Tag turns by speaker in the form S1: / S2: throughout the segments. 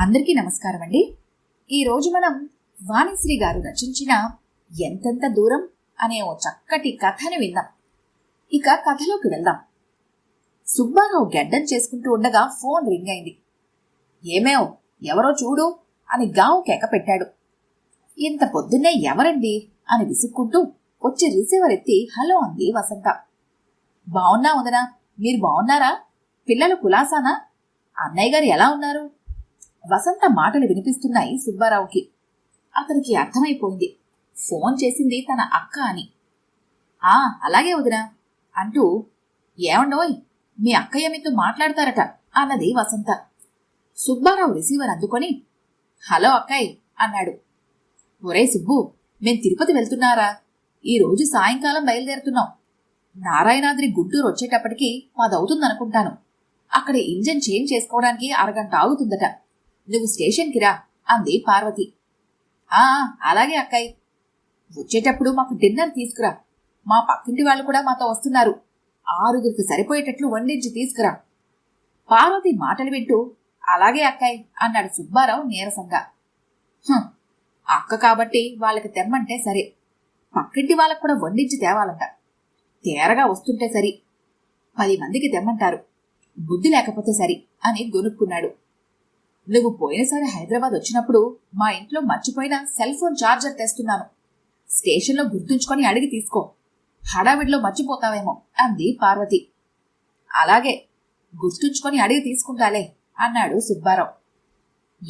S1: అందరికీ నమస్కారం అండి. ఈరోజు మనం వాణిశ్రీ గారు రచించిన ఎంతెంత దూరం అనే ఓ చక్కటి కథని విందాం. ఇక కథలోకి వెళ్దాం. సుబ్బారావు గెడ్డం చేసుకుంటూ ఉండగా ఫోన్ రింగ్ అయింది. ఏమేవ్ ఎవరో చూడు అని గావు కేక పెట్టాడు. ఇంత పొద్దున్నే ఎవరండి అని విసుక్కుంటూ వచ్చి రిసీవర్ ఎత్తి హలో అంది వసంత. బావున్నా వదనా? మీరు బావున్నారా? పిల్లలు కులాసానా? అన్నయ్య గారు ఎలా ఉన్నారు? వసంత మాటలు వినిపిస్తున్నాయి సుబ్బారావుకి. అతనికి అర్థమైపోయింది. ఫోన్ చేసింది తన అక్క అని. ఆ అలాగే వదినా అంటూ ఏమండోయ్ మీ అక్కయ్య మీతో మాట్లాడతారట అన్నది వసంత. సుబ్బారావు రిసీవర్ అందుకొని హలో అక్కయ్ అన్నాడు. ఒరే సుబ్బు మేం తిరుపతి వెళ్తున్నారా? ఈరోజు సాయంకాలం బయలుదేరుతున్నాం. నారాయణాద్రి గుంటూరు వచ్చేటప్పటికి మాదవుతుందనుకుంటాను. అక్కడ ఇంజన్ చేంజ్ చేసుకోవడానికి అరగంట ఆగుతుందట. నువ్వు స్టేషన్కి రా అంది పార్వతి. ఆ అలాగే అక్కయ్య వచ్చేటప్పుడు మాకు డిన్నర్ తీసుకురా. మా పక్కింటి వాళ్ళు కూడా మాతో వస్తున్నారు. ఆరుగురికి సరిపోయేటట్లు వండించి తీసుకురా. పార్వతి మాటలు వింటూ అలాగే అక్కయ్ అన్నాడు సుబ్బారావు నీరసంగా. అక్క కాబట్టి వాళ్ళకి తెమ్మంటే సరే. పక్కింటి వాళ్ళకు కూడా వండించి తేవాలంట. తేరగా వస్తుంటే సరి. పది మందికి తెమ్మంటారు. బుద్ధి లేకపోతే సరి అని గొనుక్కున్నాడు. నువ్వు పోయినసారి హైదరాబాద్ వచ్చినప్పుడు మా ఇంట్లో మర్చిపోయిన సెల్ ఫోన్ చార్జర్ తెస్తున్నాను. స్టేషన్లో గుర్తుంచుకొని అడిగి తీసుకో. హడావిడిలో మర్చిపోతావేమో అంది పార్వతి. అలాగే గుర్తుంచుకొని అడిగి తీసుకుంటాలే అన్నాడు సుబ్బారావు.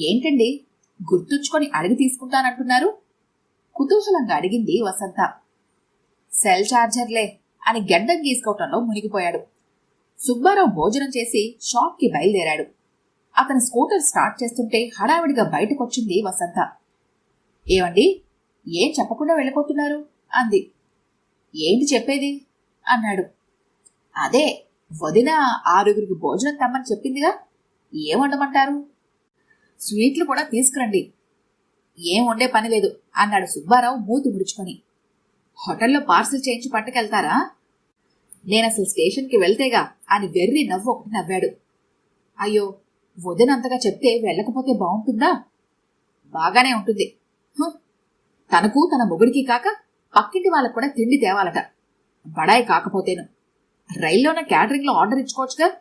S1: ఏంటండి? గుర్తుంచుకొని అడిగి తీసుకుంటానంటున్నారు? కుతూహలంగా అడిగింది వసంత. సెల్ ఛార్జర్లే అని గడ్డం గీసుకోవటంలో మునిగిపోయాడు. సుబ్బారావు భోజనం చేసి షాప్కి బయలుదేరాడు. అతని స్కూటర్ స్టార్ట్ చేస్తుంటే హడావిడిగా బయటకొచ్చింది వసంత. ఏమండి? ఏం చెప్పకుండా వెళ్ళిపోతున్నారు? అంది. ఏంటి చెప్పేది? అన్నాడు. అదే వదిన ఆరుగురికి భోజనం తమ్మని చెప్పిందిగా. ఏం వండమంటారు? స్వీట్లు కూడా తీసుకురండి. ఏం వండే పని లేదు అన్నాడు సుబ్బారావు మూతి ముడుచుకొని. హోటల్లో పార్సిల్ చేయించి పట్టుకెళ్తారా? నేనసలు స్టేషన్కి వెళ్తేగా అని వెర్రి నవ్వు ఒకటి నవ్వాడు. అయ్యో వదినంతగా చెప్తే వెళ్ళకపోతే బాగుంటుందా? బాగానే ఉంటుంది. హు, తనకు తన మొగుడికి కాక పక్కింటి వాళ్ళకు కూడా తిండి తేవాలట. బడాయి కాకపోతేను. రైల్లోనే క్యాటరింగ్లో ఆర్డర్ ఇచ్చుకోవచ్చుగా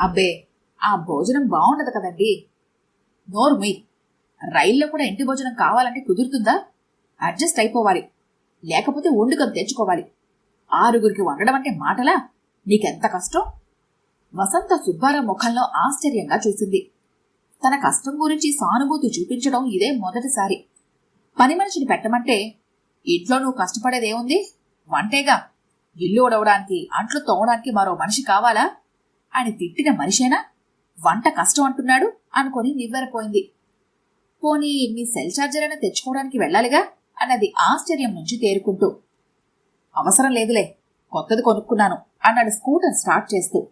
S1: అబ్బే ఆ భోజనం బాగుండదు కదండి. నోరు మీ రైల్లో కూడా ఇంటి భోజనం కావాలంటే కుదురుతుందా? అడ్జస్ట్ అయిపోవాలి. లేకపోతే వండుకొని తెచ్చుకోవాలి. ఆరుగురికి వండడం అంటే మాటలా? నీకెంత కష్టం? వసంత సుబ్బారావు ముఖంలో ఆశ్చర్యంగా చూసింది. తన కష్టం గురించి సానుభూతి చూపించడం ఇదే మొదటిసారి. పని మనిషిని పెట్టమంటే ఇంట్లో నువ్వు కష్టపడేదేముంది వంటేగా? ఇల్లు ఉడవడానికి అంట్లు తోవడానికి మరో మనిషి కావాలా? అని తిట్టిన మనిషేనా? వంట కష్టం అంటున్నాడు అనుకొని నివ్వెరపోయింది. పోనీ మీ సెల్ ఛార్జర్ అయినా తెచ్చుకోవడానికి వెళ్ళాలిగా? అన్నది ఆశ్చర్యం నుంచి తేరుకుంటూ. అవసరం లేదులే కొత్తది కొనుక్కున్నాను అన్నాడు స్కూటర్ స్టార్ట్ చేస్తూ.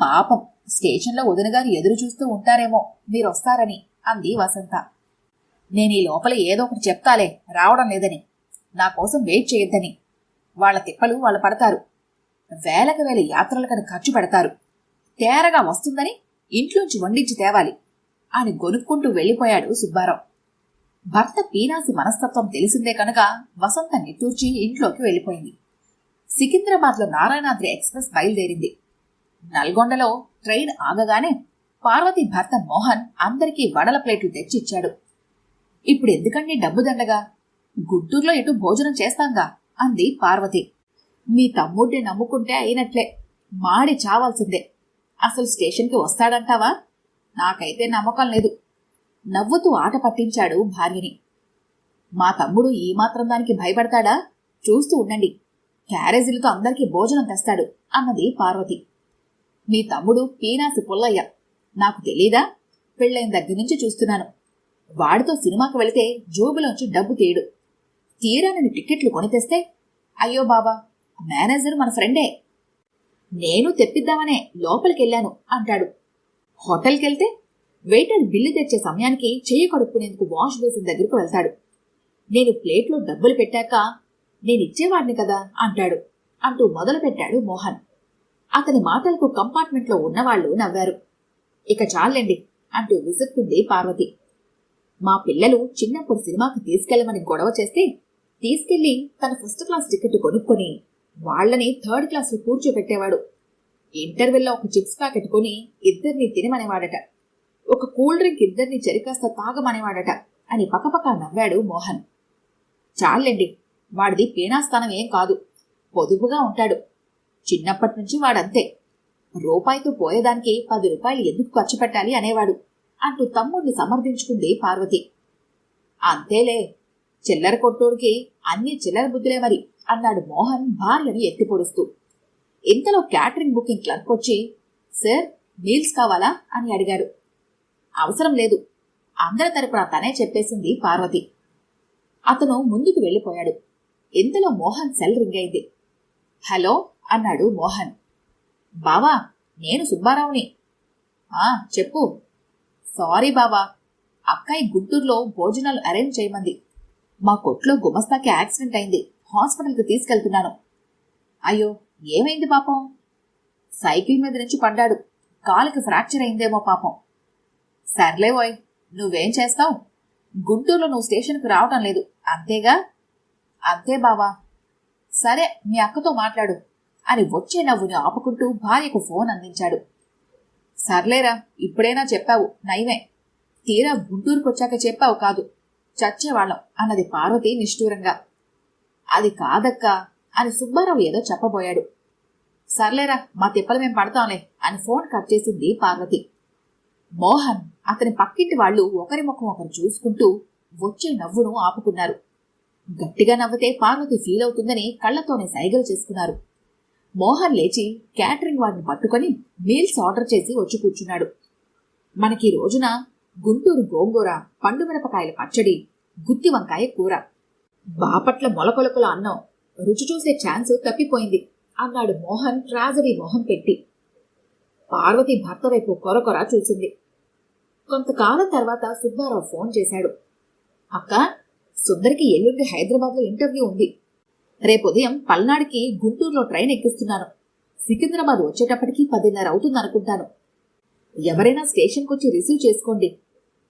S1: పాపం. స్టేషన్లో వదినగారు ఎదురు చూస్తూ ఉంటారేమో మీరు వస్తారని అంది వసంత. నేను ఈ లోపల ఏదో ఒకటి చెప్తాలే రావడం లేదని. నా కోసం వెయిట్ చేయొద్దని. వాళ్ళ తిప్పలు వాళ్ళు పడతారు. వేలకు వేల యాత్రలకని ఖర్చు పెడతారు. తేరగా వస్తుందని ఇంట్లోంచి వండించి తేవాలి. అని గొనుక్కుంటూ వెళ్ళిపోయాడు సుబ్బారావు. భర్త పీనాసి మనస్తత్వం తెలిసిందే కనుక వసంత నిట్టూర్చి ఇంట్లోకి వెళ్ళిపోయింది. సికింద్రాబాద్లో నారాయణాద్రి ఎక్స్ప్రెస్ బయలుదేరింది. నల్గొండలో ట్రైన్ ఆగగానే పార్వతి భర్త మోహన్ అందరికీ వడల ప్లేట్లు తెచ్చిచ్చాడు. ఇప్పుడు ఎందుకండి డబ్బు దండగా? గుంటూరులో ఎటు భోజనం చేస్తాంగా? అంది పార్వతి. మీ తమ్ముడిని నమ్ముకుంటే అయినట్లే. మాడి చావాల్సిందే. అసలు స్టేషన్కి వస్తాడంటావా? నాకైతే నమ్మకం లేదు. నవ్వుతూ ఆట పట్టించాడు భార్యని. మా తమ్ముడు ఈ మాత్రం దానికి భయపడతాడా? చూస్తూ ఉండండి. క్యారేజీలతో అందరికీ భోజనం తెస్తాడు అన్నది పార్వతి. మీ తమ్ముడు పీనాసి పుల్లయ్య. నాకు తెలీదా? పెళ్ళైన దగ్గర నుంచి చూస్తున్నాను. వాడితో సినిమాకి వెళితే జోబులోంచి డబ్బు తీయడు. తీరానని టిక్కెట్లు కొని తెస్తే అయ్యో బాబా మేనేజర్ మన ఫ్రెండే. నేను తెప్పిద్దామనే లోపలికెళ్ళాను అంటాడు. హోటల్కెళ్తే వెయిటర్ బిల్లు తెచ్చే సమయానికి చెయ్యి కడుక్కునేందుకు వాష్ బేసిన్ దగ్గరకు వెళ్తాడు. నేను ప్లేట్లో డబ్బులు పెట్టాక నేను ఇచ్చేవాడిని కదా అంటాడు అంటూ మొదలుపెట్టాడు మోహన్. అతని మాటలకు కంపార్ట్మెంట్లో ఉన్నవాళ్ళు నవ్వారు. ఇక చాలండి అంటూ విసుక్కుంది పార్వతి. మా పిల్లలు చిన్నప్పుడు సినిమాకి తీసుకెళ్ళమని గొడవ చేస్తే తీసుకెళ్ళి తన ఫస్ట్ క్లాస్ టికెట్ కొనుక్కొని వాళ్ళని థర్డ్ క్లాస్లో కూర్చోబెట్టేవాడు ఇంటర్వెల్లో ఒక చిప్స్ ప్యాకెట్ కొని ఇద్దరిని తినమనేవాడట. ఒక కూల్ డ్రింక్ ఇద్దరిని చెరికాస్త తాగమనేవాడట అని పక్కపక్క నవ్వాడు మోహన్. చాలండి వాడిది పీనాస్థానం ఏం కాదు. పొదుపుగా ఉంటాడు. చిన్నప్పటి నుంచి వాడంతే. రూపాయితో పోయేదానికి పది రూపాయలు ఎందుకు ఖర్చు పెట్టాలి అనేవాడు. అంటూ తమ్ముడిని సమర్థించుకుంది పార్వతి. అంతేలే చిల్లర కొట్టోడికి అన్ని చిల్లర బుద్ధులే మరి అన్నాడు మోహన్ భార్యని ఎత్తిపొడుస్తూ ఇంతలో క్యాటరింగ్ బుకింగ్ క్లర్క్ వచ్చి సార్ మీల్స్ కావాలా? అని అడిగాడు. అవసరం లేదు. అందరి తరపున తనే చెప్పేసింది పార్వతి. అతను ముందుకు వెళ్ళిపోయాడు. ఇంతలో మోహన్ సెల్ రింగ్ అయింది. హలో అన్నాడు మోహన్. బావా నేను సుబ్బారావుని. ఆ చెప్పు. సారీ బావా అక్కాయి గుంటూరులో భోజనాలు అరేంజ్ చేయమంది. మా కొట్లో గుమస్తాకి యాక్సిడెంట్ అయింది హాస్పిటల్కి తీసుకెళ్తున్నాను. అయ్యో ఏమైంది పాపం? సైకిల్ మీద నుంచి పడ్డాడు కాలుకి ఫ్రాక్చర్ అయిందేమో పాపం. సర్లే వాయ్ నువ్వేం చేస్తావు? గుంటూరులో నువ్వు స్టేషన్కి రావటం లేదు అంతేగా? అంతే బావా. సరే మీ అక్కతో మాట్లాడు. అని వచ్చే నవ్వుని ఆపుకుంటూ భార్యకు ఫోన్ అందించాడు. సర్లేరా ఇప్పుడైనా చెప్పావు నయమే. తీరా గుంటూరుకొచ్చాక చెప్పావు కాదు చచ్చేవాళ్ళం అన్నది పార్వతి నిష్ఠూరంగా. అది కాదక్కా అని సుబ్బారావు ఏదో చెప్పబోయాడు. సర్లేరా మా తిప్పలు మేం పడతాంలే అని ఫోన్ కట్ చేసింది పార్వతి. మోహన్ అతని పక్కింటి వాళ్ళు ఒకరి ముఖం ఒకరు చూసుకుంటూ వచ్చే నవ్వును ఆపుకున్నారు. గట్టిగా నవ్వితే పార్వతి ఫీల్ అవుతుందని కళ్ళతోనే సైగలు చేసుకున్నారు. మోహన్ లేచి క్యాటరింగ్ వాడిని పట్టుకొని మీల్స్ ఆర్డర్ చేసి వచ్చి కూర్చున్నాడు. మనకి ఈ రోజున గుంటూరు గోంగూర పండు మిరపకాయల పచ్చడి గుత్తి వంకాయ కూర. బాపట్ల మొలకొలకల అన్నం రుచి చూసే ఛాన్స్ తప్పిపోయింది అన్నాడు మోహన్ ట్రాజరీ మొహం పెట్టి. పార్వతి భర్త వైపు కొరకొర చూసింది. కొంతకాలం తర్వాత సుబ్బారావు ఫోన్ చేశాడు. అక్క సుందరికి ఎల్లుండి హైదరాబాద్లో ఇంటర్వ్యూ ఉంది. రేపు ఉదయం పల్నాడుకి గుంటూరులో ట్రైన్ ఎక్కిస్తున్నాను. సికింద్రాబాద్ వచ్చేటప్పటికి పదిన్నర అవుతుంది అనుకుంటాను. ఎవరైనా స్టేషన్కి వచ్చి రిసీవ్ చేసుకోండి.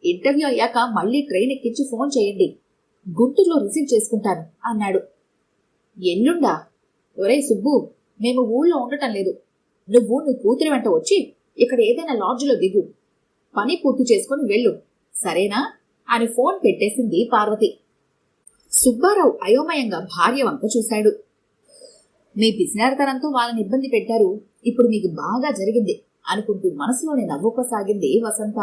S1: ఇంటర్వ్యూ అయ్యాక మళ్ళీ ట్రైన్ ఎక్కించి ఫోన్ చేయండి. గుంటూరులో రిసీవ్ చేసుకుంటాను అన్నాడు. ఎల్లుండా? ఒరే సుబ్బు మేము ఊళ్ళో ఉండటం లేదు. నువ్వు నీ కూతురి వెంట వచ్చి ఇక్కడ ఏదైనా లాడ్జ్లో దిగు. పని పూర్తి చేసుకొని వెళ్ళు. సరేనా? అని ఫోన్ పెట్టేసింది పార్వతి. సుబ్బారావు అయోమయంగా భార్య వంక చూశాడు. మీ పిసినారితనంతో వాళ్ళని ఇబ్బంది పెట్టారు. ఇప్పుడు మీకు బాగా జరిగింది అనుకుంటూ మనసులోనే నవ్వుకోసాగింది వసంత.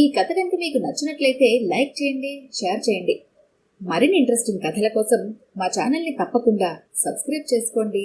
S1: ఈ కథ కనుక మీకు నచ్చినట్లయితే లైక్ చేయండి షేర్ చేయండి. మరిన్ని ఇంట్రెస్టింగ్ కథల కోసం మా ఛానల్ని తప్పకుండా సబ్స్క్రైబ్ చేసుకోండి.